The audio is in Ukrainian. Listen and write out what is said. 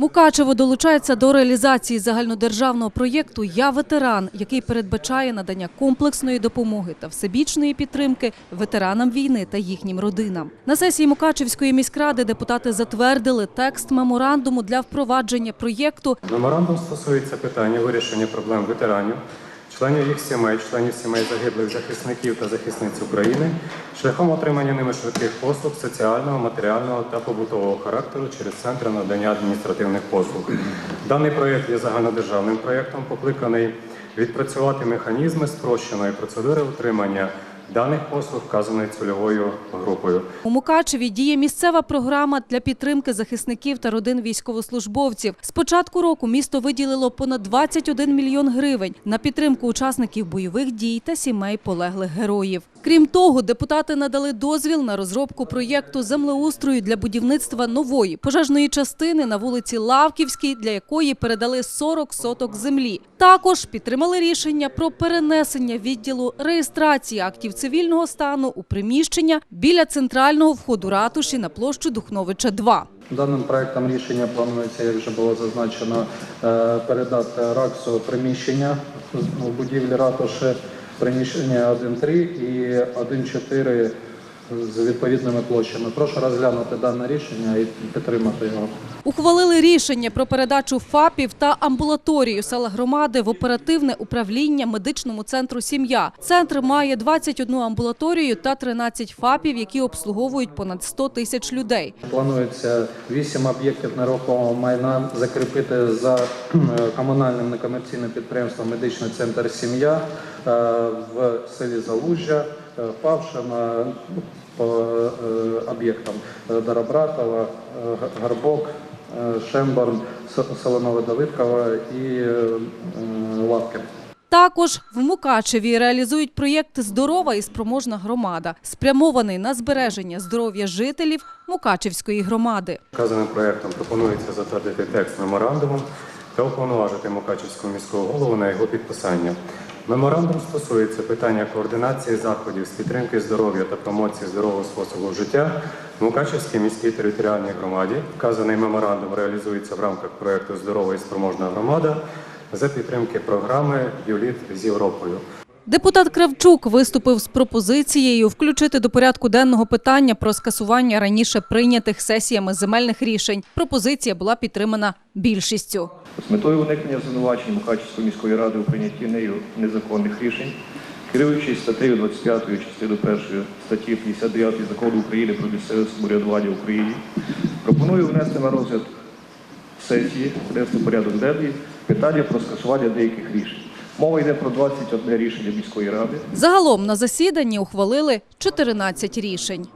Мукачево долучається до реалізації загальнодержавного проєкту Я ветеран, який передбачає надання комплексної допомоги та всебічної підтримки ветеранам війни та їхнім родинам. На сесії Мукачевської міськради депутати затвердили текст меморандуму для впровадження проєкту Меморандум стосується питання вирішення проблем ветеранів, членів їх сімей, членів сімей загиблих захисників та захисниць України шляхом отримання ними швидких послуг соціального, матеріального та побутового характеру через центри надання адміністративних послуг. Даний проєкт є загальнодержавним проєктом, покликаний відпрацювати механізми спрощеної процедури отримання даних послуг вказаної цільовою групою. У Мукачеві діє місцева програма для підтримки захисників та родин військовослужбовців. З початку року місто виділило понад 21 мільйон гривень на підтримку учасників бойових дій та сімей полеглих героїв. Крім того, депутати надали дозвіл на розробку проєкту землеустрою для будівництва нової пожежної частини на вулиці Лавківській, для якої передали 40 соток землі. Також підтримали рішення про перенесення відділу реєстрації актів цивільного стану у приміщення біля центрального входу ратуші на площу Духновича 2. Даним проектом рішення планується, як вже було зазначено, е, передати РАКСу приміщення в будівлі ратуші, приміщення 1.3 і 1.4 з відповідними площами. Прошу розглянути дане рішення і підтримати його. Ухвалили рішення про передачу ФАПів та амбулаторію села громади в оперативне управління медичному центру «Сім'я». Центр має 21 амбулаторію та 13 ФАПів, які обслуговують понад 100 тисяч людей. Планується вісім об'єктів нерухомого майна закріпити за е, комунальним некомерційним підприємством Медичний центр Сім'я е, в селі Залужжя, Павшина, ну, по е, об'єктам е, Дарабратова, е, Г- Гарбок, е, Шемборн, С- Солонове і е, е, Також в Мукачеві реалізують проєкт Здорова і спроможна громада, спрямований на збереження здоров'я жителів Мукачевської громади. Вказаним проектом пропонується затвердити текст меморандуму та уповноважити Мукачівського міського голову на його підписання. Меморандум стосується питання координації заходів з підтримки здоров'я та промоції здорового способу життя в Мукачевській міській територіальній громаді. Вказаний меморандум реалізується в рамках проєкту Здорова і спроможна громада за підтримки програми «Юліт з Європою. Депутат Кравчук виступив з пропозицією включити до порядку денного питання про скасування раніше прийнятих сесіями земельних рішень. Пропозиція була підтримана більшістю. З метою уникнення звинувачень Мукачівської міської ради у прийнятті нею незаконних рішень, керуючись статтею 25 частиною 1 статті 59 Закону України про місцеве самоврядування в Україні, пропоную внести на розгляд сесії, внести порядок денний питання про скасування деяких рішень. Мова йде про 21 рішення міської ради. Загалом на засіданні ухвалили 14 рішень.